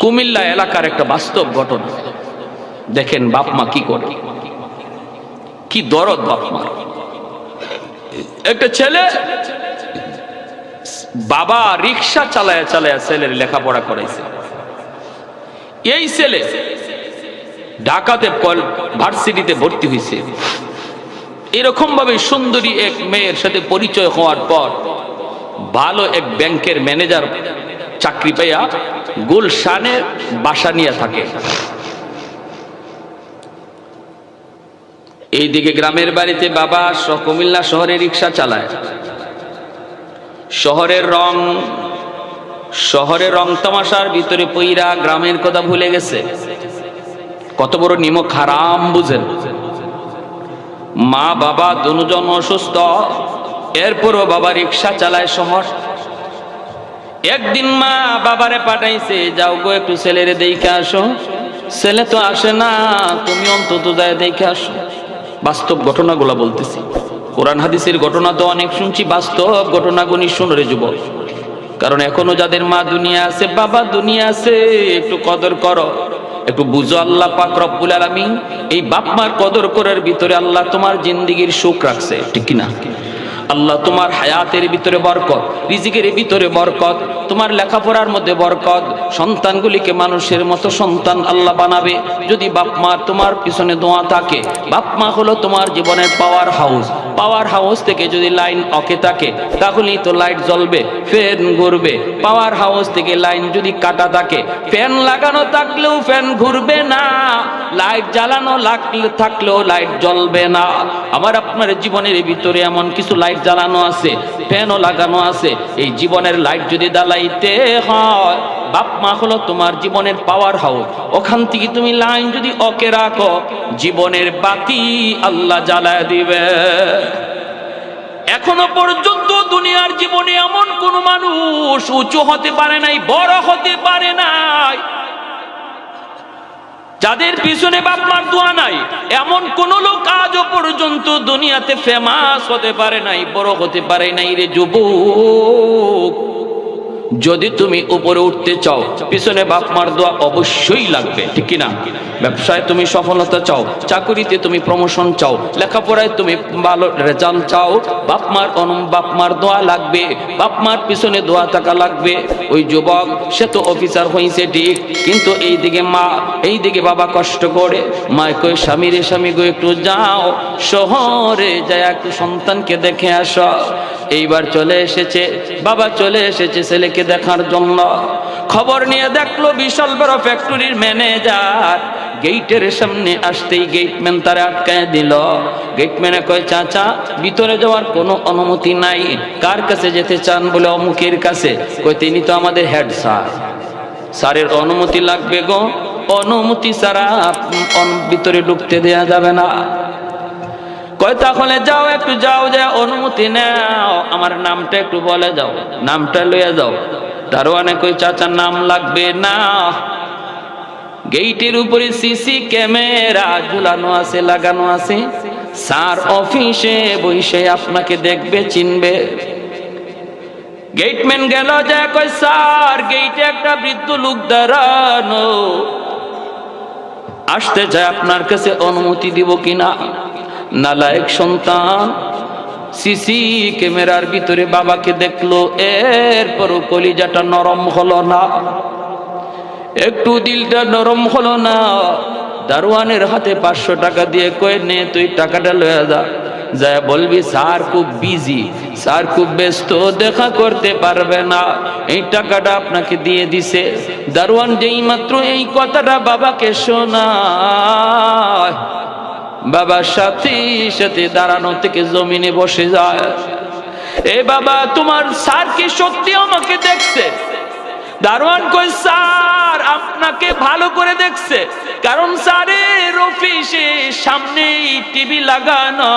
কুমিল্লা এলাকার একটা বাস্তব ঘটনা। দেখেন বাপ মা কি করে? কি দরদ বাপ মা একটা ছেলে বাবা রিক্সা চালায় চালায় ছেলের লেখাপড়া করাইছে। এই ছেলে ঢাকাতে ভার্সিটিতে ভর্তি হয়েছে এরকম ভাবে সুন্দরী এক মেয়ের সাথে পরিচয় হওয়ার পর ভালো এক ব্যাংকের ম্যানেজার চাকরি পাইয়া গুলশানে বাসা নিয়ে থাকে। এইদিকে গ্রামের বাড়িতে বাবা কুমিল্লা শহরে রিক্সা চালায়। শহরের রং শহরের রং তামাশার ভিতরে পইরা গ্রামের কথা ভুলে গেছে। কত বড় নিমক হারাম বুঝেন। মা, বাবা, দুজন অসুস্থ, এরপরও বাবা রিক্সা চালায় শহর। একদিন মা বাবারে পাঠাইছে, যাও গো একটু ছেলেরে দেখে আসো। ছেলে তো আসে না, তুমি অন্তত যায় দেখে আসো। বাস্তব ঘটনাগুলো বলতেছি। কোরআন হাদিসের ঘটনা তো অনেক শুনছি, বাস্তব ঘটনাগুলি শুনরে যুবক। কারণ এখনও যাদের মা দুনিয়া আছে, বাবা দুনিয়া আছে, একটু কদর করো। একটু বুঝো আল্লাহ পাক রব্বুল আলামিন, এই বাপ মার কদর করার ভিতরে আল্লাহ তোমার জিন্দিগির সুখ রাখছে, ঠিক কি না আল্লাহ তোমার হায়াতের ভিতরে বরকত, রিজিকের ভিতরে বরকত, তোমার লেখাপড়ার মধ্যে বরকত, সন্তানগুলিকে মানুষের মতো সন্তান আল্লাহ বানাবে। যদি বাপ মা তোমার পিছনে দোয়া থাকে, বাপ মা হলো তোমার জীবনের পাওয়ার হাউস পাওয়ার হাউস থেকে যদি লাইন অকে থাকে, তাহলেই তো লাইট জ্বলবে ফ্যান ঘুরবে। পাওয়ার হাউস থেকে লাইন যদি কাটা থাকে ফ্যান লাগানো থাকলেও ফ্যান ঘুরবে না। লাইট জ্বালানো লাগলে থাকলেও লাইট জ্বলবে না। আমার আপনার জীবনের ভিতরে এমন কিছু লাইট জ্বালানো আছে, ফ্যানও লাগানো আছে। এই জীবনের লাইট যদি জ্বালাইতে হয়, বাপ মা হলো তোমার জীবনের পাওয়ার হাউস ওখান থেকে তুমি লাইন যদি ওকে রাখো, জীবনের বাতি আল্লাহ জ্বালায় দিবে। এখনও পর্যন্ত দুনিয়ার জীবনে এমন কোন মানুষ উঁচু হতে পারে নাই, বড় হতে পারে নাই। যাদের পিছনে বাপ মার দোয়া নাই, এমন কোন লোক আজও পর্যন্ত দুনিয়াতে ফেমাস হতে পারে নাই, বড় হতে পারে নাই রে যুবক। যদি তুমি উপরে উঠতে চাও, পিছনে বাপ মার দোয়া অবশ্যই লাগবে, ঠিক কি না ব্যবসায় তুমি সফলতা চাও, চাকুরিতে তুমি প্রমোশন চাও, লেখাপড়ায় তুমি ভালো রেজাল্ট চাও, বাপ মার অনুম বাপ মার দোয়া লাগবে, বাপ মার পিছনে দোয়া টাকা লাগবে। ওই যুবক, সে তো অফিসার হয়েছে ঠিক, কিন্তু এই দিকে মা এই দিকে বাবা কষ্ট করে, মায় কই স্বামী রে, স্বামী গো, একটু যাও, শহরে যায় একটু সন্তানকে দেখে আসো। এইবার চলে এসেছে, বাবা চলে এসেছে, ছেলেকে দেখার জন্য খবর নিয়ে দেখল বিশাল বড় ফ্যাক্টরির ম্যানেজার গেইটের সামনে আসতেই গেটম্যান তারা আটকায় দিল। গেটম্যানে কয়, চাচা, ভিতরে যাওয়ার কোনো অনুমতি নাই। কার কাছে যেতে চান? বলে, অমুকের কাছে। কই তিনি তো আমাদের হেড স্যার স্যারের অনুমতি লাগবে গো। অনুমতি ছাড়া ভিতরে ঢুকতে দেয়া যাবে না। কয় তাহলে যাও, একটু যাও যে অনুমতি নাও। আমার নামটা একটু বলে যাও, নামটা লইয়া যাও। দারোয়ানে কই চাচার নাম লাগবে না। গেইটের উপরে সিসি ক্যামেরা, ঝুলানো আছে, লাগানো আছে। স্যার অফিসে বসে আপনাকে দেখবে, চিনবে। গেটম্যান গেল যা কই স্যার, গেইটে একটা বৃদ্ধ লোক দাঁড়ানো। আসতে চায় আপনার কাছে, অনুমতি দিব কিনা? নালায়ক সন্তান সিসি ক্যামেরার ভিতরে বাবাকে দেখল, এরপরও কলিজাটা নরম হলো না। একটু দিলটা নরম হলো না। দারোয়ানের হাতে পাঁচশো টাকা দিয়ে কয়ে, নে, তুই টাকাটা লয়ে যা। যা বলবি, স্যার, খুব বিজি স্যার, খুব ব্যস্ত, দেখা করতে পারবে না। এই টাকাটা আপনাকে দিয়ে দিছে। দারোয়ান যেই মাত্র এই কথাটা বাবাকে শোনায় বাবার সাথে সাথে দাঁড়ানো থেকে জমিনে বসে যায়। এ বাবা, তোমার স্যার কি সত্যি আমাকে দেখছে? দারোয়ান কই স্যার, আপনাকে ভালো করে দেখছে। কারণ স্যারের অফিসে সামনেই টিভি লাগানো।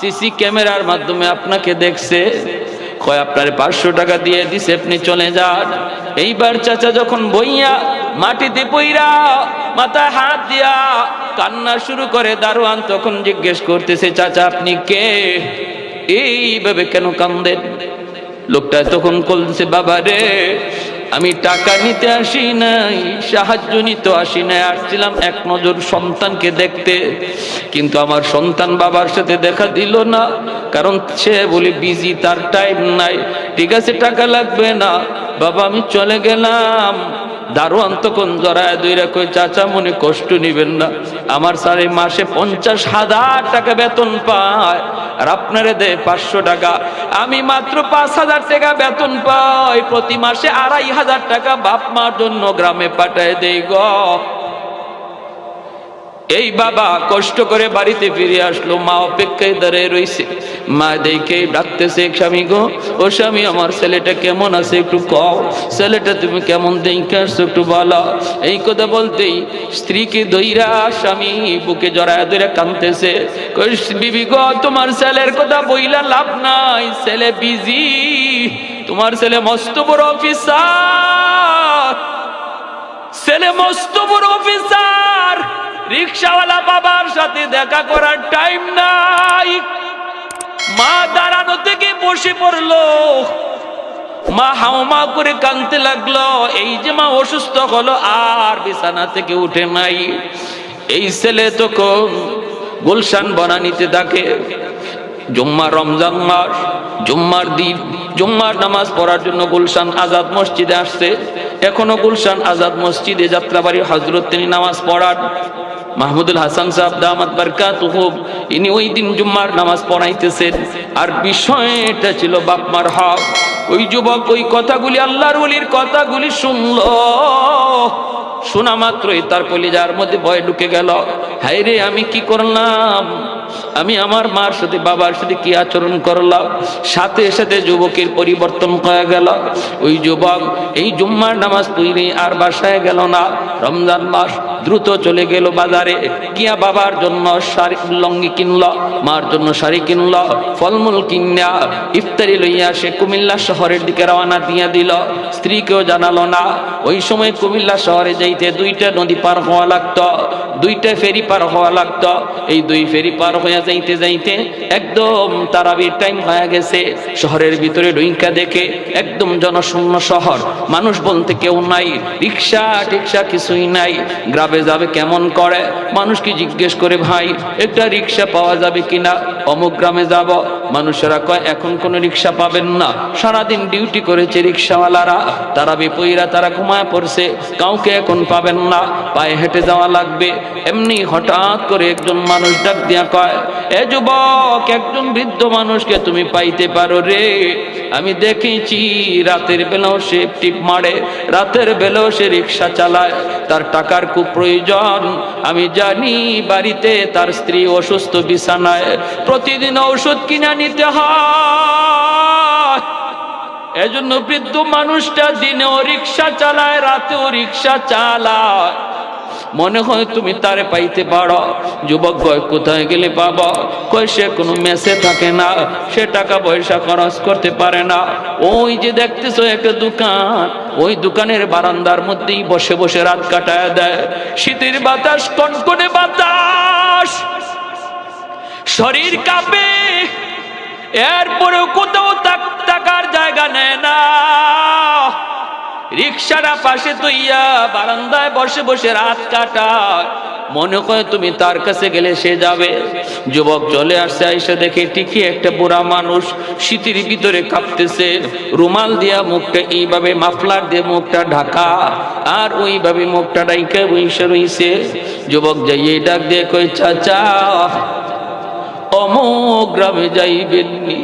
সিসি ক্যামেরার মাধ্যমে আপনাকে দেখছে। কয়, আপনার পাঁচশো টাকা দিয়ে দিছে, আপনি চলে যান। এইবার চাচা যখন বইয়া মাটিতে পইরা মাথায় হাত দিয়া কান্না শুরু করে, দারোয়ান তখন জিজ্ঞেস করতেছে, চাচা, আপনি কে? এইভাবে কেন কান্দেন? লোকটা তখন বলছে, বাবা রে, আমি টাকা নিতে আসি নাই, সাহায্য নিতে আসি নাই, আসছিলাম এক নজর সন্তানকে দেখতে। কিন্তু আমার সন্তান বাবার সাথে দেখা দিল না, কারণ সে বলি, বিজি, তার টাইম নাই, ঠিক আছে, টাকা লাগবে না। বাবা, আমি চলে গেলাম। দারোয়ান তখন জড়ায় দুইরা কই, চাচা মনে কষ্ট নিবেন না। আমার সারে মাসে পঞ্চাশ হাজার টাকা বেতন পায় আর আপনারে দেয় পাঁচশো টাকা। আমি মাত্র পাঁচ হাজার টাকা বেতন পাই। প্রতি মাসে আড়াই হাজার টাকা বাপ মার জন্য গ্রামে পাঠায় দেই গ। এই বাবা কষ্ট করে বাড়িতে ফিরে আসলো, মা অপেক্ষায় দাঁড়িয়ে রইছে। মা দেখে ডাকতেছে, স্বামী গো, ও স্বামী, আমার ছেলেটা কেমন আছে একটু কও। ছেলেটা তুমি কেমন দেখে আসছো একটু বলো। এই কথা বলতেই স্ত্রীকে দইরা স্বামী বুকে জড়ায় ধরে কাঁদতেছে। বিবি গো, তোমার ছেলের কথা বইলা লাভ নাই। ছেলে বিজি। তোমার ছেলে মস্ত বড় অফিসার। ছেলে মস্ত বড় অফিসার। রিক্সাওয়ালা বাবার সাথে দেখা করার টাইম নাই। মা দাঁড়ানো থেকে বসে পড়ল। মা হাওমা করে কাঁদতে লাগল। এই যে মা অসুস্থ হলো, আর বিছানা থেকে উঠে নাই। এই ছেলে তো গুলশান বনানিতে থাকে। জুম্মা রমজান মাস, জুম্মার দিন, জুম্মার নামাজ পড়ার জন্য গুলশান আজাদ মসজিদে আসছে। এখনও গুলশান আজাদ মসজিদে যাত্রাবাড়ি হজরত তিনি নামাজ পড়ান। মাহমুদুল হাসান সাহেব, দামাত বারকাত ইনি ওই দিন জুম্মার নামাজ পড়াইতেছেন। আর বিষয়টা ছিল বাপমার হক। ওই যুবক ওই কথাগুলি আল্লাহর ওলির কথাগুলি শুনল। শোনা মাত্রই তার কলিজার মধ্যে ভয় ঢুকে গেল। হাই রে আমি কি করলাম? আমি আমার মার সাথে, বাবার সাথে কি আচরণ করলাম? সাথে সাথে যুবকের পরিবর্তন হয়ে গেল। ওই যুবক, এই জুম্মার নামাজ তৈরি আর বাসায় গেল না। রমজান মাস দ্রুত চলে গেল বাজারে। গিয়া বাবার জন্য শাড়ি, লঙ্গি কিনল, মার জন্য শাড়ি কিনল, ফলমূল কিনা ইফতারি লইয়া সে কুমিল্লা শহরের দিকে রওনা দিয়া দিল। স্ত্রীকেও জানালো না। ওই সময় কুমিল্লা শহরে যাইতে দুইটা নদী পার হওয়া লাগতো। দুইটা ফেরি পার হওয়া লাগতো। এই দুই ফেরি পার হইয়া যাইতে যাইতে একদম তারাবির টাইম হয়ে গেছে। শহরের ভিতরে ডুইকা দেখে একদম জনশূন্য শহর। মানুষ বলতে কেউ নাই, রিক্সা, টিক্সা কিছুই নাই। গ্রামে যাবে কেমন করে? মানুষকে জিজ্ঞেস করে, ভাই, একটা রিক্সা পাওয়া যাবে কিনা? অমুক গ্রামে যাব। মানুষেরা কয়, এখন কোনো রিক্সা পাবেন না। সারাদিন ডিউটি করেছে রিক্সাওয়ালারা। তারা বিপয়ীরা তারা ঘুমায় পড়ছে। কাউকে এখন পাবেন না। পায়ে হেঁটে যাওয়া লাগবে। এমনি হঠাৎ করে একজন মানুষ ডাক দিয়া কয়, এ যুবক, একজন বৃদ্ধ মানুষকে তুমি পাইতে পারো রে। আমি দেখেছি রাতের বেলাও সে টিপ মারে, রাতের বেলাও সে রিক্সা চালায়। তার টাকার খুব প্রয়োজন। আমি জানি বাড়িতে তার স্ত্রী অসুস্থ বিছানায়। প্রতিদিন ঔষধ কিনা নিতে হয়। এজন্য বৃদ্ধ মানুষটা দিনেও রিক্সা চালায়, রাতেও রিক্সা চালায়। মনে হয় তুমি তারে পাইতে পারো। যুবক কয় কোথায় গেলে বাবা কয় সে কোনো মেসে থাকে না, সে টাকা পয়সা খরচ করতে পারে না। ওই যে দেখতেছো একটা দোকান, ওই দোকানের বারান্দার মধ্যেই বসে বসে রাত কাটায় দেয়। শীতের বাতাস, কনকনে বাতাস। শরীর কাঁপে, এরপরেও কোথাও টাকার জায়গা নেয় না। রিক্সাটা পাশে তুইয়া বারান্দায় বসে বসে রাত কাটায়। মনে করে তুমি তার কাছে গেলে সে যাবে। যুবক চলে আসছে, আইসা দেখে ঠিকই একটা বুড়া মানুষ শীতের ভিতরে কাঁপতেছে। রুমাল দিয়া মুখটা এইভাবে, মাফলার দিয়ে মুখটা ঢাকা, আর ওইভাবে মুখটা ডাইকা বইসে রইছে। যুবক যাইয়ে ডাক দিয়ে কই চাচা, অমোক গ্রামে যাইবেননি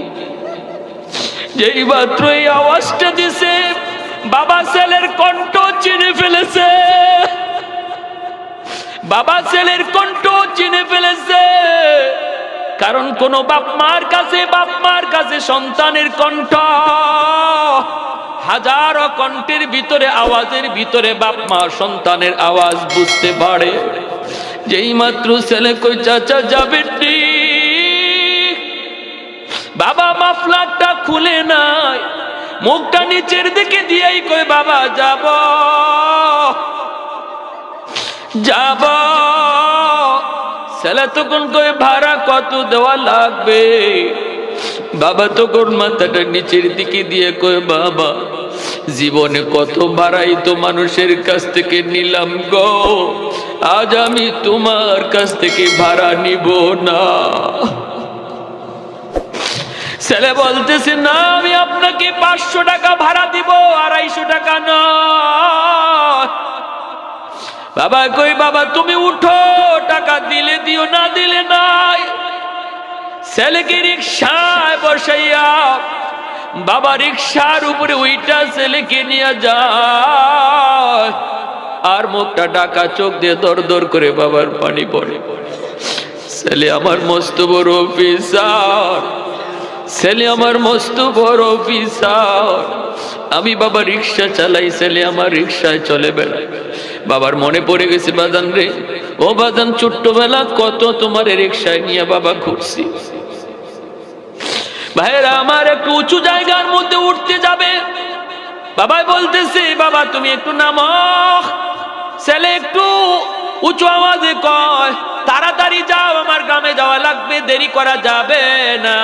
যেই মাত্র এই আওয়াজটা দিছে বাবা ছেলের কণ্ঠ চিনে ফেলেছে। বাবা ছেলের কণ্ঠ চিনে ফেলেছে। কারণ কোন বাপ মার কাছে, বাপ মার কাছে সন্তানের কণ্ঠ। হাজারো কণ্ঠের ভিতরে, আওয়াজের ভিতরে বাপ মা সন্তানের আওয়াজ বুঝতে পারে। যেই মাত্র ছেলে কই চাচা যাবেন নি। বাবা মাফলারটা খুলে নাই। মুখটা নিচের দিকে দিয়েই কই, বাবা, যাব। যাব। ছেলে তখন কই, ভাড়া কত দেওয়া লাগবে? বাবা তখন মাথাটা নিচের দিকে দিয়ে কই, বাবা, জীবনে কত বাড়াই তো মানুষের কাছ থেকে নিলাম গো। আজ আমি তোমার কাছ থেকে ভাড়া নিব না। ছেলে বলতেছে, না, আমি আপনাকে পাঁচশো টাকা ভাড়া দিব, আড়াইশো টাকা নয় বাবা কই, বাবা, তুমি উঠো, টাকা দিলে দিও, না দিলে নাই। ছেলেকে রিক্সায় বসাইয়া বাবা রিক্সার উপরে ওইটা ছেলেকে নিয়ে যায়। আর মুখটা ডাকা চোখ দিয়ে দর দর করে বাবার পানি পড়ে। ছেলে আমার মস্ত বড় অফিসার। ছেলে আমার মস্ত বড় অফিসার। আমি বাবা রিক্সা চালাই, ছেলে আমার রিক্সায় চলে বেড়ায়। বাবার মনে পড়ে গেছে, বাজান রে, ও বাজান, ছোট্টবেলা কত তোমার রিক্সায় নিয়ে বাবা ঘুরছি। ভাইরা আমার একটু উঁচু জায়গার মধ্যে উঠতে যাবে। বাবা বলতেছে, বাবা, তুমি একটু নামো ছেলে একটু উঁচু আওয়াজে কয়, তাড়াতাড়ি যাও, আমার গ্রামে যাওয়া লাগবে, দেরি করা যাবে না।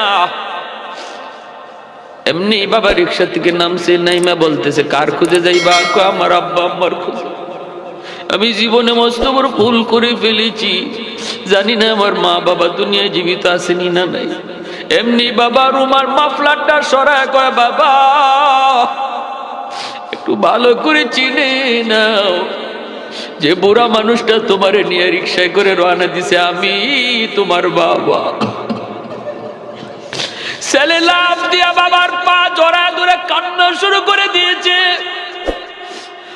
এমনি বাবা রিক্সা থেকে নামছে, নাইমা বলতেছে, কার খুঁজে যাইবা? আমার আব্বা, আম্মার খুঁজে। আমি জীবনে মস্ত বড় ভুল করে ফেলেছি। জানি না আমার মা বাবা দুনিয়ায় জীবিত আসেনি না নাই। এমনি বাবা রুমার মাফলারটা সরায় কয়, বাবা, একটু ভালো করে চিনে নাও যে বুড়া মানুষটা তোমারে নিয়ে রিক্সায় করে রওনা দিছে, আমি তোমার বাবা। ছেলে লাভ দিয়া বাবার পা জড়া ধরে কান্না শুরু করে দিয়েছে।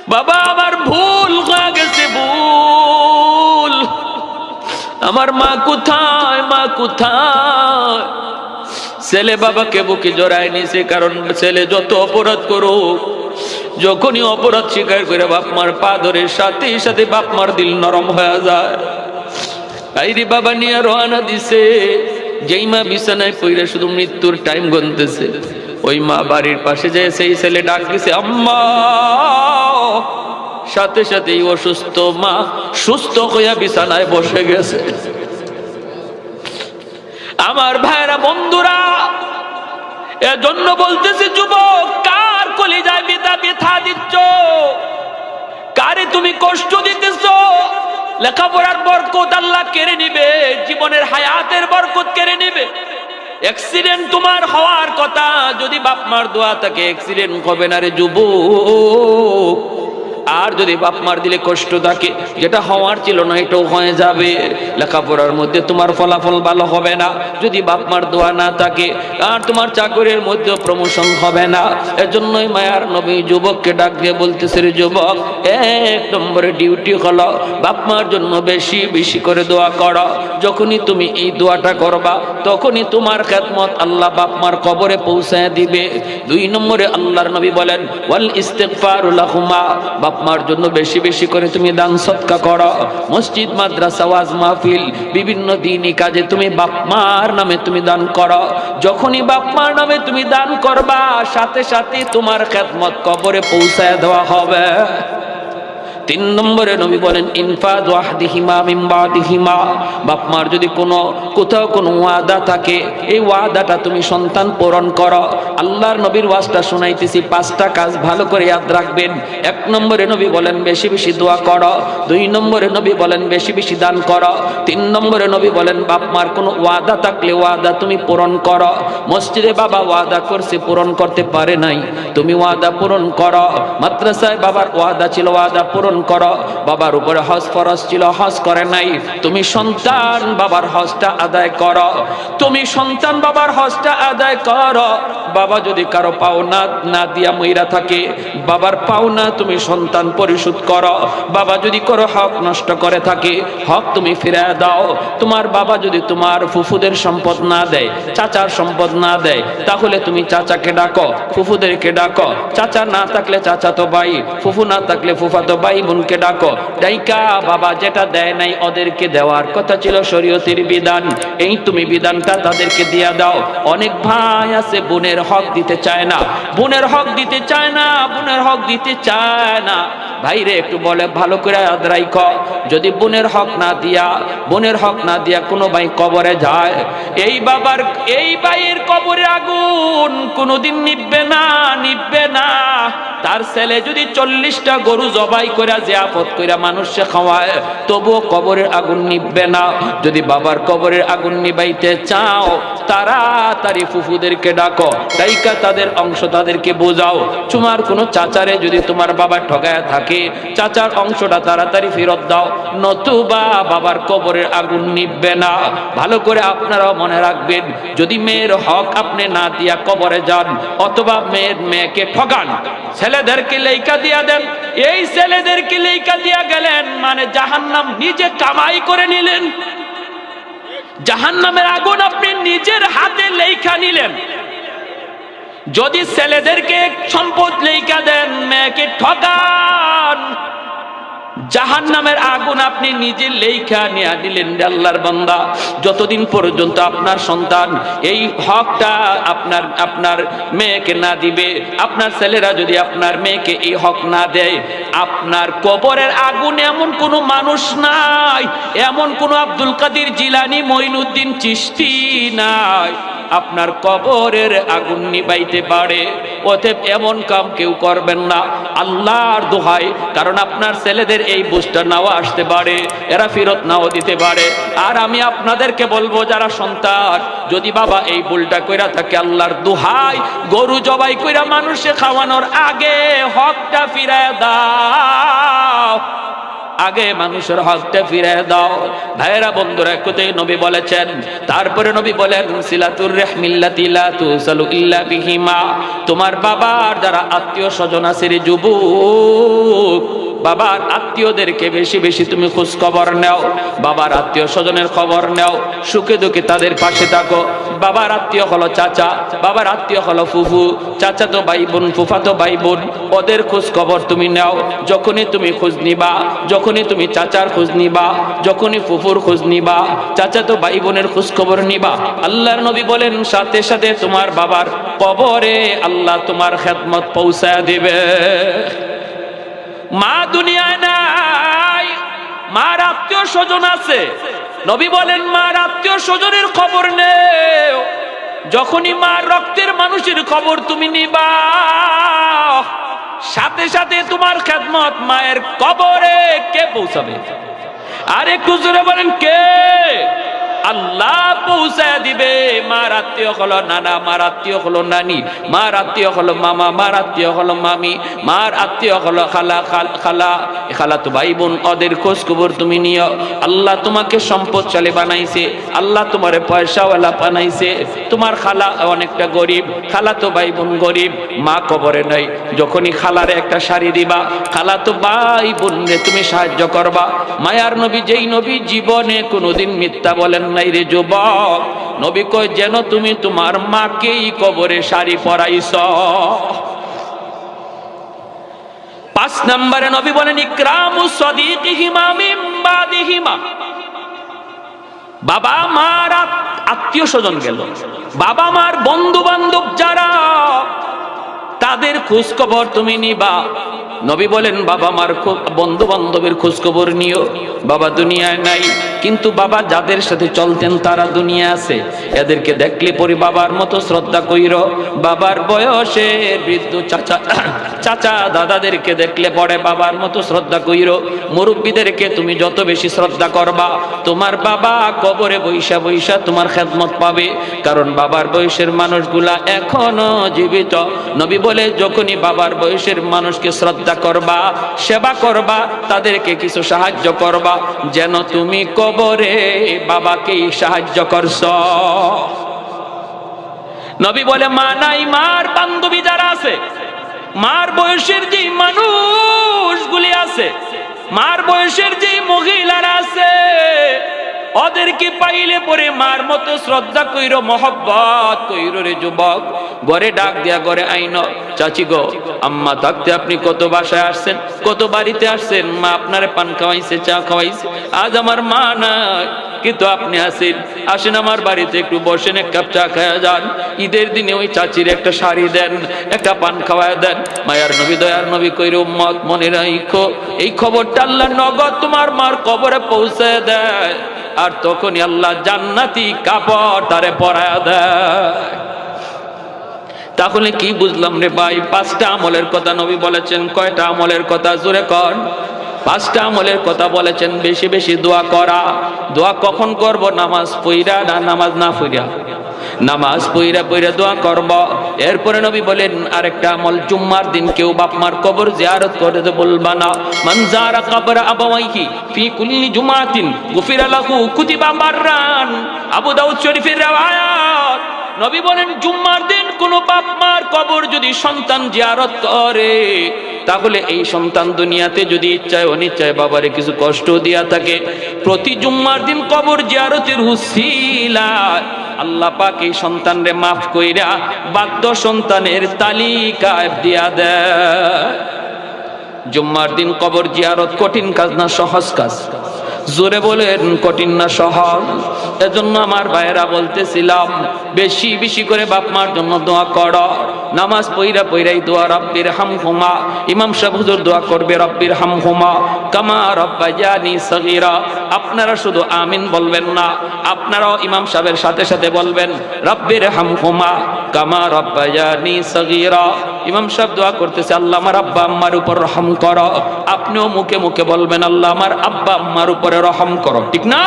বাবা, আমার ভুল হয়ে গেছে, ভুল। আমার মা কোথায় মা কোথায়? ছেলে বাবাকে বুকে জড়ায় নিছে কারণ ছেলে যত অপরাধ করুক, যখনই অপরাধ স্বীকার করে বাপ মার পা ধরে, সাথে সাথে বাপ মার দিল নরম হয়ে যায়। আইরে বাবা, নিয়ে রওনা দিছে। যেই মা বিছানায় পইরা শুধু মৃত্যুর টাইম গুনতেছে, ওই মা বাড়ির পাশে যায় সেই ছেলে ডাক দিছে, আম্মা! সাথে সাথে অসুস্থ মা সুস্থ হইয়া বিছানায় বসে গেছে। আমার ভাইরা বন্ধুরা, এজন্য বলতেছে, যুবক, কার কলি কলিজায় বিতা ব্যথা দিচ্ছ? কারে তুমি কষ্ট দিতেছ? লেখাপড়ার বরকত আল্লাহ কেড়ে নিবে, জীবনের হায়াতের বরকত কেড়ে নিবে। অ্যাক্সিডেন্ট তোমার হওয়ার কথা, যদি বাপ মার দোয়া থাকে অ্যাক্সিডেন্ট হবে না রে যুবক। আর যদি বাপ মার দিলে কষ্ট থাকে, যেটা হওয়ার ছিল না, এটাও হয়ে যাবে। লেখাপড়ার মধ্যে তোমার ফলাফল ভালো হবে না। যদি বাপ মার দোয়া না থাকে, আর তোমার চাকরির মধ্যে প্রমোশন হবে না। এজন্যই মায়ার নবী যুবককে ডাক দিয়ে বলতেছে, রে যুবক, এক নম্বরে ডিউটি হলো বাপ মার জন্য বেশি বেশি করে দোয়া করো। যখনই তুমি এই দোয়াটা করবা, তখনই তোমার খেদমত আল্লাহ বাপ মার কবরে পৌঁছায় দিবে। দুই নম্বরে আল্লাহর নবী বলেন, ওয়াল ইস্তেগফারু লাহুমা। বাপ মার জন্য বেশি বেশি করে তুমি দান সৎকা করো। মসজিদ, মাদ্রাসা, ওয়াজ মাহফিল, বিভিন্ন দিনই কাজে তুমি বাপ মার নামে তুমি দান করো। যখনই বাপ মার নামে তুমি দান করবা, সাথে সাথে তোমার খেদমত কবরে পৌঁছায় দেওয়া হবে। তিন নম্বরে নবী বলেন ইনফাদ ওয়াহদিহিমা মিন বাদিহিমা। বাপ মার যদি কোনো, কোথাও কোনো ওয়াদা থাকে, এই ওয়াদাটা তুমি সন্তান পূরণ করো। আল্লাহর নবীর ওয়াজটা শোনাইতেছি, পাঁচটা কাজ ভালো করে ইয়াদ রাখবেন। এক নম্বরে নবী বলেন, বেশি বেশি দোয়া করো। দুই নম্বরে নবী বলেন, বেশি বেশি দান করো। তিন নম্বরে নবী বলেন, বাপ মার কোনো ওয়াদা থাকলে ওয়াদা তুমি পূরণ করো। মসজিদে বাবা ওয়াদা করছে, পূরণ করতে পারে নাই। তুমি ওয়াদা পূরণ করো। মাদ্রাসায় বাবার ওয়াদা ছিল, ওয়াদা পূরণ করো। বাবার উপরে হজ ফরজ ছিল, হজ করে নাই। তুমি সন্তান, বাবার হজটা আদায় করো। তুমি সন্তান, বাবার হজটা আদায় করো। বাবা যদি কারও পাওনা না দিয়া মইরা থাকে, বাবার পাওনা তুমি সন্তান পরিশোধ করো। বাবা যদি করো হক নষ্ট করে থাকে, হক তুমি ফিরে দাও। তোমার বাবা যদি তোমার ফুফুদের সম্পদ না দেয়, চাচার সম্পদ না দেয়, তাহলে তুমি চাচাকে ডাকো, ফুফুদেরকে ডাকো। চাচা না থাকলে চাচা তো ভাই ফুফু না থাকলে ফুফা তো ভাই বোনকে ডাকো। ডাইকা বাবা যেটা দেয় নাই ওদেরকে দেওয়ার কথা ছিল শরীয়তের বিধান। এই তুমি বিধানটা তাদেরকে দিয়া দাও। অনেক ভাই আছে, বোনের হক দিতে চায় না। বোনের হক দিতে চায় না, বোনের হক দিতে চায় না। ভাইরে, একটু বলে, ভালো করে আদরাই খ যদি বোনের হক না দিয়া, বোনের হক না দিয়া কোনো ভাই কবরে যায়, এই বাবার, এই ভাইয়ের কবরে আগুন কোনোদিন নিববে না নিববে না। তার ছেলে যদি চল্লিশটা গরু জবাই করে যে আপদ করে মানুষে খাওয়ায়, তবুও কবরের আগুন নিববে না। যদি বাবার কবরের আগুন নিবাইতে চাও তাড়াতাড়ি ফুফুদেরকে ডাকো। তাইকা তাদের অংশ তাদেরকে বোঝাও। তোমার কোনো চাচারে যদি তোমার বাবা ঠগায় থাকে, চাচার অংশটা তাড়াতাড়ি ফেরত দাও। নতুবা বাবার কবরের আগুন নিববে না। ভালো করে আপনারাও মনে রাখবেন, যদি মেয়ের হক আপনি না দিয়া কবরে যান, অথবা মেয়ের মেয়েকে ঠগান। ছেলেদেরকে লেখা দিয়া দেন। এই ছেলেদেরকে লেখা দিয়া গেলেন মানে জাহান্নাম নিজে কামাই করে নিলেন। জাহান্নামের আগুন আপনি নিজের হাতে লেখা নিলেন। যদি ছেলেদেরকে সম্পদ লেখা দেন মেয়েকে ঠকান। জাহান নামের আগুন আপনি নিজে লেখা নিয়ে দিলেন আল্লাহর বান্দা। যতদিন পর্যন্ত আপনার সন্তান এই হকটা আপনার আপনার মেয়েকে না দিবে, আপনার ছেলেরা যদি আপনার মেয়েকে এই হক না দেয়, আপনার কবরের আগুন এমন কোনো মানুষ নাই, এমন কোনো আব্দুল কাদির জিলানি মঈনুদ্দিন চিস্তি নাই। আপনার কবরের আগুন নিবাইতে পারে। অতএব এমন কাম কেউ করবেন না। আল্লাহর দোহাই কারণ আপনার ছেলেদের এই বুঝটা নাও আসতে পারে, এরা ফেরত নাও দিতে পারে। আর আমি আপনাদেরকে বলব, যারা সন্তান, যদি বাবা এই ভুলটা কইরা থাকে, আল্লাহর দোহাই গরু জবাই কইরা মানুষে খাওয়ানোর আগে হকটা ফিরায় দাও। আগে মানুষের হকটা ফিরে দাও। ভাইরা বন্ধুরা কোথায় নবী বলেছেন, তারপরে নবী বলেন, সিলাতুর রেহমিল্লাতি লা তুসালু ইল্লা বিহিমা। তোমার বাবার যারা আত্মীয় স্বজন আছে রে যুবক বাবার আত্মীয়দেরকে বেশি বেশি তুমি খোঁজ খবর নাও, বাবার আত্মীয় স্বজনের খবর নাও, সুখে দুঃখে তাদের পাশে থাকো। বাবার আত্মীয় হলো চাচা, বাবার আত্মীয় হলো ফুফু, চাচা তো ভাই বোন, ফুফা তো ভাই বোন, ওদের খোঁজ খবর তুমি নাও, যখনই তুমি খোঁজ নিবা, যখনই তুমি চাচার খোঁজ নিবা, যখনই ফুফুর খোঁজ নিবা, চাচা তো ভাই বোনের খোঁজ খবর নিবা। আল্লাহর নবী বলেন, সাথে সাথে তোমার বাবার কবরে আল্লাহ তোমার খেদমত পৌঁছায় দিবে। মা দুনিয়ায় নাই, মার আত্মীয় স্বজন আছে। নবী বলেন, মার আত্মীয় স্বজনের খবর নেও। যখনই মার রক্তের মানুষের খবর তুমি নিবা, সাথে সাথে তোমার খেদমত মায়ের কবরে কে পৌঁছাবে? আর একটু জোরে বলেন, কে? আল্লাহ পৌঁছায় দিবে। মার আত্মীয় হলো নানা মার আত্মীয় হলো নানি মার আত্মীয় হলো মামা মার আত্মীয় হলো মামি মার আত্মীয় হলো খালা খালা খালা তো ভাই বোন, ওদের খোঁজ খবর তুমি নিও। আল্লাহ তোমাকে সম্পদ সম্পদশালী বানাইছে, আল্লাহ তোমারে পয়সাওয়ালা বানাইছে। তোমার খালা অনেকটা গরিব খালা তো ভাই বোন গরিব, মা কবরে নাই। যখনই খালারে একটা শাড়ি দিবা খালা তো ভাই বোনরে তুমি সাহায্য করবা। মায়ার নবী, যেই নবী জীবনে কোনোদিন মিথ্যা বলেন নাই রে যুবক। নবী কয়, যেন তুমি তোমার মাকেই কবরে শাড়ি পরাইছ। পাঁচ নম্বরে নবী বলেন, ইকরামু সদিকিহিমা মিন বাদিহিমা। বাবা মার আত্মীয় স্বজন গেল। বাবা মার বন্ধু বান্ধব যারা, তাদের খোঁজ খবর তুমি নিবা। নবী বলেন, বাবা মার বন্ধু বান্ধবের খোঁজ খবর নিও। বাবা দুনিয়ায় নাই, কিন্তু বাবা যাদের সাথে চলতেন তারা দুনিয়া আছে। এদেরকে দেখলে পরে বাবার মতো শ্রদ্ধা কইর, বাবার বয়সে বৃদ্ধ চাচা চাচা দাদাদেরকে দেখলে পরে বাবার মতো শ্রদ্ধা কইর, মুরব্বীদেরকে তুমি যত বেশি শ্রদ্ধা করবা, তোমার বাবা কবরে বৈশা বৈশা তোমার খেদমত পাবে, কারণ বাবার বয়সের মানুষগুলা এখনও জীবিত। নবী বলে, যখনই বাবার বয়সের মানুষকে শ্রদ্ধা করবা, সেবা করবা, তাদেরকে কিছু সাহায্য করবা যেন তুমি কবরে বাবাকেই সাহায্য করছ। নবী বলে, মা নাই, মার বান্ধবী যারা আছে, মার বয়সের যে মানুষগুলি আছে, মার বয়সের যে মহিলারা আছে, ওদেরকে পাইলে পরে মার মতো শ্রদ্ধা কইর, মহব্বত কইর রে যুবক। ঘরে ডাক দিয়া ঘরে আইন, চাচি গো আম্মা থাকতে আপনি কত বাসায় আসছেন? কত বাড়িতে আসছেন? মা আপনারে পান খাওয়াইছে, চা খাওয়াইছে। আজ আমার মা না কিন্তু আপনি আসেন আসেন আমার বাড়িতে, একটু বসেন, এক কাপ চা খাওয়া যান। ঈদের দিনে ওই চাচির একটা শাড়ি দেন, একটা পান খাওয়ায় দেন। মায়ার নবী, দয়ার নবী কইরে, উম্মত, মনে রাখো এই খবরটা আল্লাহ নগদ তোমার মার কবরে পৌঁছে দেয়। আর তখনই আল্লাহ জান্নাতি কাপড় তারে পরায় দেয়। তাহলে কি বুঝলাম রে ভাই? পাঁচটা আমলের কথা নবী বলেছেন, কয়টা আমলের কথা? জোরে কর। পাঁচটা আমলের কথা বলেছেন, বেশি বেশি দোয়া করা। দোয়া কখন করব? নামাজ পইরা না নামাজ না পইরা? নামাজ পইরা পইরা দোয়া করব। এরপরে নবী বলেন, আরেকটা আমল, জুম্মার দিন কেউ বাপ মার কবর জিয়ারত করে তো বলবা না। মান যারা কবর আবাওয়াইহি ফি কুল্লি জুমাতিন গুফিরা লাহু কুতিবা মাররান। আবু দাউদ শরীফের riwayat নবী বলেন, জুম্মার দিন কোন বাপ মার কবর যদি সন্তান জিয়ারত করে, তাহলে এই সন্তান দুনিয়াতে যদি ইচ্ছায় অনিচ্ছায় বাবারে কিছু কষ্ট দিয়া থাকে, প্রতি জুম্মার দিন কবর জিয়ারতের হুসিলা আল্লাহ পাক এই সন্তানরে মাফ কইরা বাদ্য সন্তানের তালিকায় দিয়া দেয়। জুম্মার দিন কবর জিয়ারত কঠিন কাজ না সহজ কাজ? জোরে বলেন, কঠিন না সহজ। এজন্য আমার ভাইয়েরা বলতেছিলাম, বেশি বেশি করে বাপ মার জন্য দোয়া কর। নামাজ পইরা পইরাই দোয়া, রব্বির হাম হুমা ইমাম সাহেব হুজুর দোয়া করবে, রব্বির হাম হুমা কামা রব্বা জানি সগীরা। আপনারা শুধু আমিন বলবেন না, আপনারাও ইমাম সাহেবের সাথে সাথে বলবেন, রব্বির হাম হুমা কামা রব্বা জানি সগীরা। ইমাম সাহেব দোয়া করতেছে, আল্লাহ আমার আব্বা আম্মার উপর রহম করো। আপনিও মুখে মুখে বলবেন, আল্লাহ আমার আব্বা আম্মার উপরে রহম করো। ঠিক না?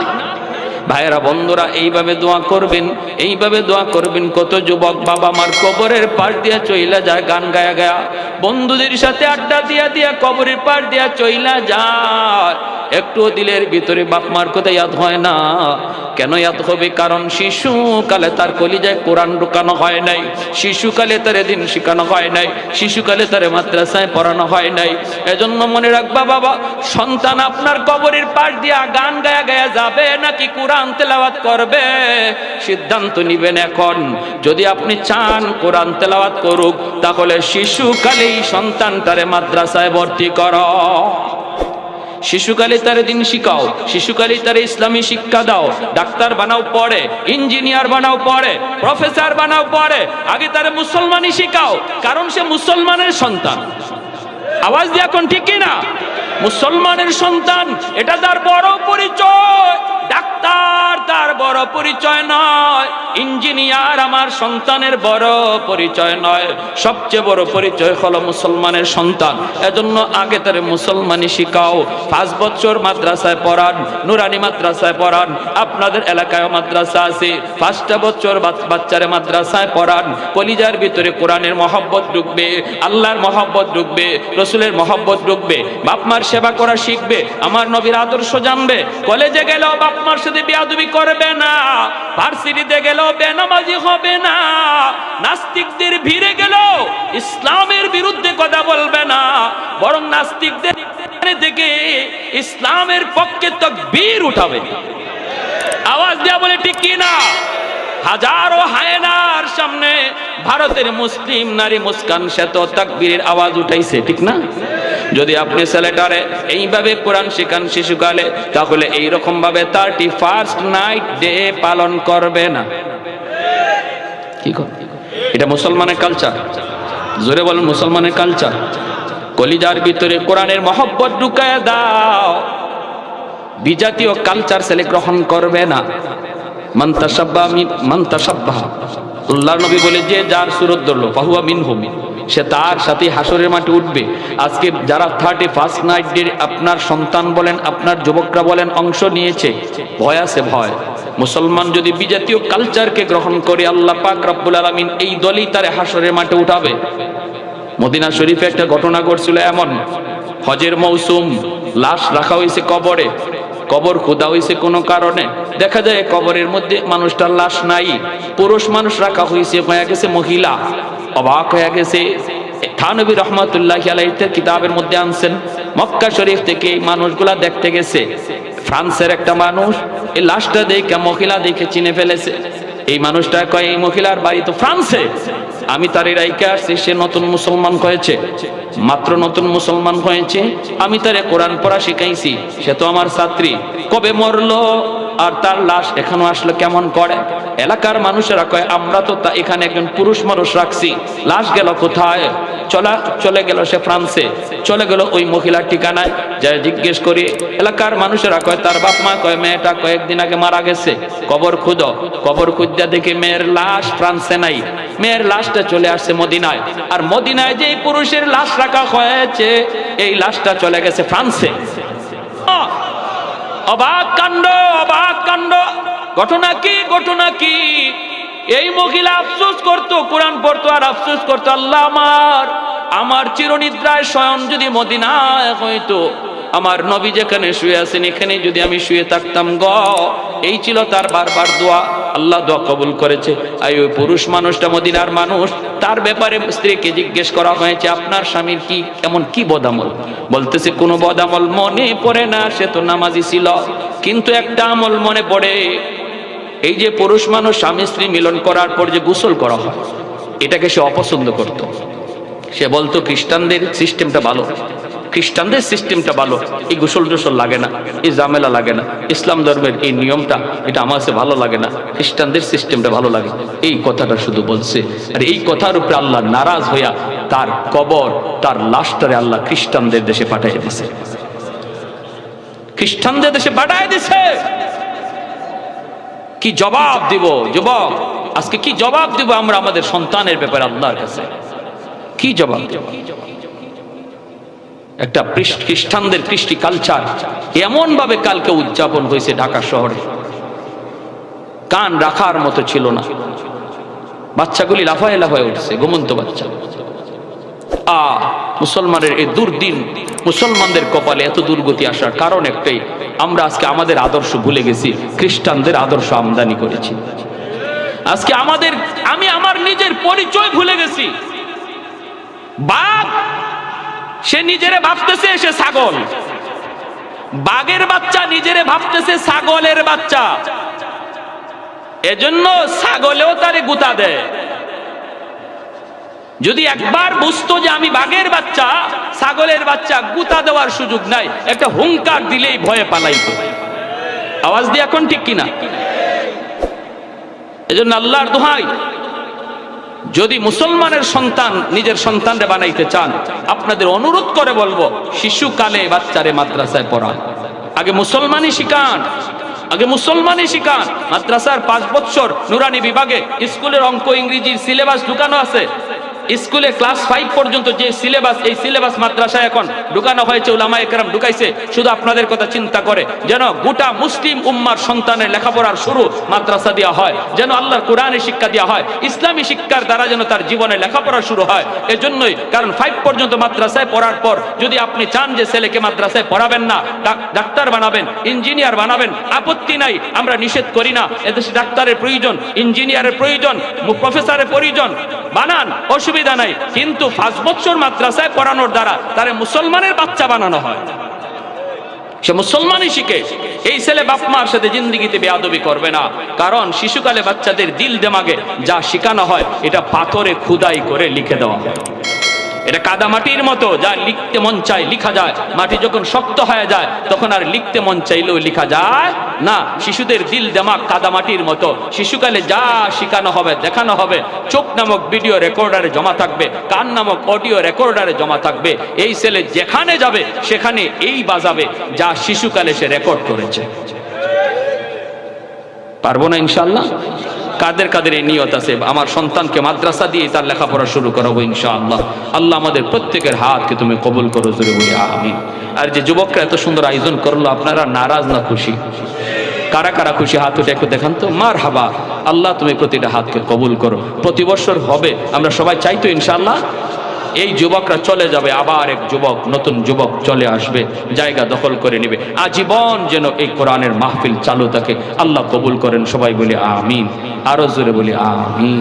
ভাইয়েরা, বন্ধুরা, এইভাবে দোয়া করবেন, এইভাবে দোয়া করবেন। কত যুবক বাবা মার কবরের পাশ দিয়া চইলা যায়, গান গায়া গায়া। বন্ধুদের সাথে আড্ডা দিয়া দিয়া কবরের পাশ দিয়া চইলা যায়। একটু দিলের ভিতরে বাপ মার কথা ইয়াদ হয় না। কেন ইয়াদ হবে? কারণ শিশুকালে তার কলিজায় কোরআন ঢুকানো হয় নাই। শিশুকালে তার দিন শেখানো হয় নাই। শিশুকালে তার মাদ্রাসায় পড়ানো হয় নাই। এজন্য মনে রাখবা বাবা, সন্তান আপনার কবরের পাশ দিয়া গান গায়া গায়া যাবে নাকি কোরআন তেলাওয়াত করবে? সিদ্ধান্ত নিবেন এখন। যদি আপনি চান কোরআন তেলাওয়াত করুক, তাহলে শিশুকালেই সন্তানটারে মাদ্রাসায় ভর্তি করো। শিশুকালে তার দিন শিখাও, শিশুকালে তার ইসলামী শিক্ষা দাও। ডাক্তার বানাও পড়ে ইঞ্জিনিয়ার বানাও পড়ে প্রফেসর বানাও পড়ে আগে তার মুসলমানই শিখাও, কারণ সে মুসলমানের সন্তান। আওয়াজ দিয়ে এখন ঠিক কিনা? মুসলমানের সন্তান, এটা তার বড় পরিচয়। ডাক্তার তার বড় পরিচয় নয়, ইঞ্জিনিয়ার আমার সন্তানের বড় পরিচয় নয়, সবচেয়ে বড় পরিচয় হলো মুসলমানের সন্তান। এজন্য আগে তারে মুসলমানি শিখাও, পাঁচ বছর মাদ্রাসায় পড়ান, নুরানি মাদ্রাসায় পড়ান, আপনাদের এলাকায় মাদ্রাসা আছে, পাঁচটা বছর বাচ- বাচ্চারে মাদ্রাসায় পড়ান, কলিজার ভিতরে কোরআনের মহব্বত ঢুকবে, আল্লাহর মহব্বত ঢুকবে, রসুলের মহব্বত ঢুকবে, বাপমার সেবা করা শিখবে, আমার নবীর আদর্শ জানবে, কলেজে গেলেও বাপমার সাথে বিয়াদুবি করবে না। ভার্সিটিতে গেলেও বেনামাজি হবে না। নাস্তিকদের ভিড়ে গেলেও ইসলামের বিরুদ্ধে কথা বলবে না। বরং নাস্তিকদের থেকে ইসলামের পক্ষে তকবীর উঠাবে। আওয়াজ দেওয়া বলে, ঠিক কি না? হাজারো হায়নার সামনে ভারতের মুসলিম নারী মুস্কান, সে তো তাকবীরের আওয়াজ উঠাইছে, ঠিক না? যদি আপনি ছেলেটারে এইভাবে কোরআন শেখান শিশুকালে, তাহলে এইরকম ভাবে থার্টি ফার্স্ট নাইট ডে পালন করবে না। কি এটা মুসলমানের কালচার জোরে বলেন, মুসলমানের কালচার কলিজার ভিতরে কোরআনের মহব্বত ঢুকায় দাও। বিজাতীয় কালচার ছেলে গ্রহণ করবে না। মান্তা সাব্বা আল্লাহ নবী বলে যে, যার সুরত ধরলো পাহুয়া মিন সে তার সাথে হাসরের মাঠে উঠবে। আজকে যারা থার্টি ফার্স্ট নাইট ডে আপনার সন্তান বলেন, আপনার যুবকরা বলেন, অংশ নিয়েছে, ভয় আছে ভয়। মুসলমান যদি বিজাতীয় কালচারকে গ্রহণ করে, আল্লাহ পাক রব্বুল আলমিন এই দলই তারে হাসরের মাঠে উঠাবে। মদিনা শরীফে একটা ঘটনা ঘটছিল এমন, হজের মৌসুম, লাশ রাখা হয়েছে কবরে। কবর খোদা হয়েছে কোনো কারণে? দেখা যায় কবরের মধ্যে মানুষটার লাশ নাই, পুরুষ মানুষ রাখা হয়েছে হয়ে গেছে মহিলা। অবাক হয়ে গেছে। থানবী রহমতুল্লাহ আলাইতের কিতাবের মধ্যে আনছেন, মক্কা শরীফ থেকে মানুষগুলা দেখতে গেছে। ফ্রান্সের একটা মানুষ, এই লাশটা দেখে, মহিলা দেখে চিনে ফেলেছে। এই মানুষটা কয়, এই মহিলার বাড়ি তো ফ্রান্সে। আমি তার রাইকে আসছি, সে নতুন মুসলমান হয়েছে, মাত্র নতুন মুসলমান হয়েছে। আমি তারে কোরআন পড়া শিখাইছি, সে তো আমার ছাত্রী। কবে মরলো আর তার লাশ এখানে আসলো কেমন করে? এলাকার মানুষেরা কয়, আমরা তো তা এখানে একজন পুরুষ মানুষ রাখছি, লাশ গেল কোথায়? চলা, চলে গেল সে ফ্রান্সে। চলে গেল ওই মহিলার ঠিকানায়। যা জিজ্ঞেস করি, এলাকার মানুষেরা কয়, তার বাপ মা কয়, মেয়েটা কয়েকদিন আগে মারা গেছে। কবর খুদ কবর খুঁজা দেখি মেয়ের লাশ ফ্রান্সে নাই। মেয়ের লাশটা চলে আসছে মদিনায়। আর মদিনায় যে পুরুষের লাশ রাখা হয়েছে, এই লাশটা চলে গেছে ফ্রান্সে! অবাক কাণ্ড অবাক কাণ্ড। ঘটনা কি ঘটনা কি? এই মহিলা আফসোস করতো, কোরআন পড়তো আর আফসোস করতো, আল্লাহ আমার আমার চিরনিদ্রায় স্বয়ং যদি মদিনায় হইতো, আমার নবী যেখানে শুয়ে আছেন, এখানে যদি আমি শুয়ে থাকতাম গ, এই ছিল তার বারবার দোয়া, আল্লাহ দোয়া কবুল করেছে। আর ওই পুরুষ মানুষটা মদিনার মানুষ, তার ব্যাপারে স্ত্রীকে জিজ্ঞেস করা হয়েছে, আপনার স্বামীর কি এমন কি বদামল? বলতেছে, কোনো বদামল মনে পড়ে না, সে তো নামাজি ছিল, কিন্তু একটা আমল মনে পড়ে এই যে পুরুষ মানুষ স্বামী স্ত্রী মিলন করার পর যে গোসল করা হয়, এটাকে সে অপছন্দ করত। সে বলতো, খ্রিস্টানদের সিস্টেমটা ভালো। খ্রিস্টানদের সিস্টেমটা ভালো। এই গোসল টোসল লাগে না, এই জামেলা লাগে না। ইসলাম ধর্মের এই নিয়মটা, এটা আমার কাছে ভালো লাগে না। খ্রিস্টানদের সিস্টেমটা ভালো লাগে। এই কথাটা শুধু বলছে। আর এই কথার উপরে আল্লাহ নারাজ হইয়া তার কবর, তার লাশটারে আল্লাহ খ্রিস্টানদের দেশে পাঠাই দিছে। খ্রিস্টানদের দেশে পাঠিয়ে দিছে। কি জবাব দিব? যুবক, আজকে কি জবাব দিব আমরা আমাদের সন্তানের ব্যাপারে আল্লাহর কাছে? কি জবাব একটা খ্রিস্টানদের কৃষ্টি কালচার এমন ভাবে কালকে উদযাপন হয়েছে ঢাকা শহরে। কান রাখার মতো ছিল না। বাচ্চাগুলি লাফায় লাফায় উঠছে, ঘুমন্ত বাচ্চা। আ, মুসলমানের এই দুর্দিন, মুসলমানদের কপালে এত দুর্গতি আসার কারণ একটাই আমরা আজকে আমাদের আদর্শ ভুলে গেছি, খ্রিস্টানদের আদর্শ আমদানি করেছি। আজকে আমাদের, আমি আমার নিজের পরিচয় ভুলে গেছি। বাঘ, সে নিজেরে ভাবতেছে সে ছাগল। বাঘের বাচ্চা নিজেরে ভাবতেছে ছাগলের বাচ্চা। এজন্য ছাগলেও তারে গুতা দেয়। যদি একবার বুঝতো যে আমি বাঘের বাচ্চা, ছাগলের বাচ্চা, গুতা দেওয়ার সুযোগ নাই, একটা হুঙ্কার দিলেই ভয়ে পালাইতো। আওয়াজ দিয়ে এখন ঠিক কিনা? এজন্য আল্লাহর দোহাই, যদি মুসলমানের সন্তান নিজের সন্তানরে বানাইতে চান, আপনাদের অনুরোধ করে বলব, শিশুকালে বাচ্চারে মাদ্রাসায় পড়ান। আগে মুসলমানই শিখান, আগে মুসলমানই শিখান। মাদ্রাসার পাঁচ বছর নুরানি বিভাগে স্কুলের অঙ্ক, ইংরেজির সিলেবাস ঢুকানো আছে। স্কুলে ক্লাস ফাইভ পর্যন্ত যে সিলেবাস, এই সিলেবাস মাদ্রাসায় এখন ঢুকানো হয়েছে উলামা একরাম ঢুকাইছে, শুধু আপনাদের কথা চিন্তা করে যেন গোটা মুসলিম উম্মার সন্তানের লেখাপড়ার শুরু মাদ্রাসা দেওয়া হয়, যেন আল্লাহর কোরআনে শিক্ষা দেওয়া হয়, ইসলামী শিক্ষার দ্বারা যেন তার জীবনে লেখাপড়া শুরু হয়, এজন্যই, কারণ ফাইভ পর্যন্ত মাদ্রাসায় পড়ার পর যদি আপনি চান যে ছেলেকে মাদ্রাসায় পড়াবেন না ডাক্তার বানাবেন, ইঞ্জিনিয়ার বানাবেন, আপত্তি নাই, আমরা নিষেধ করি না, এদেশে ডাক্তারের প্রয়োজন, ইঞ্জিনিয়ারের প্রয়োজন, প্রফেসরের প্রয়োজন, বানান, অসুবিধা নাই। কিন্তু পাঁচ বছর মাদ্রাসায় পড়ানোর দ্বারা তারা মুসলমানের বাচ্চা বানানো হয়। সে মুসলমানই শিখে। এই ছেলে বাপ মার সাথে জিন্দিগিতে বেয়াদবি করবে না। কারণ শিশুকালে বাচ্চাদের দিল দেমাগে যা শেখানো হয়, এটা পাথরে খুদাই করে লিখে দেওয়া হয়। এটা কাদা মাটির মতো, যা লিখতে মন চায় লিখা যায়। মাটি যখন শক্ত হয়ে যায়, তখন আর লিখতে মন চাইলেও লিখা যায় না। শিশুদের দিল দেমাগ কাদা মাটির মতো। শিশুকালে যা শেখানো হবে, দেখানো হবে। চোখ নামক ভিডিও রেকর্ডারে জমা থাকবে, কান নামক অডিও রেকর্ডারে জমা থাকবে। এই ছেলে যেখানে যাবে, সেখানে এই বাজাবে, যা শিশুকালে সে রেকর্ড করেছে। পারব না ইনশাল্লাহ কাদের কাদের এই নিয়ত আছে? আমার সন্তানকে মাদ্রাসা দিয়ে তার লেখাপড়া শুরু করাবো ইনশাআল্লাহ। আল্লাহ আমাদের প্রত্যেকের হাতকে তুমি কবুল করো, জোরে বলি আমি আর যে যুবকরা এত সুন্দর আয়োজন করল, আপনারা নারাজ না খুশি? কারা কারা খুশি? হাত উঠে একটু দেখান তো। মার হাবা আল্লাহ তুমি প্রতিটা হাতকে কবুল করো। প্রতি বছর হবে। আমরা সবাই চাইতো ইনশাআল্লাহ এই যুবকরা চলে যাবে, আবার এক যুবক, নতুন যুবক চলে আসবে, জায়গা দখল করে নেবে। আজীবন যেন এই কোরআনের মাহফিল চালু থাকে। আল্লাহ কবুল করেন, সবাই বলি আমিন, আরও জোরে বলি আমিন।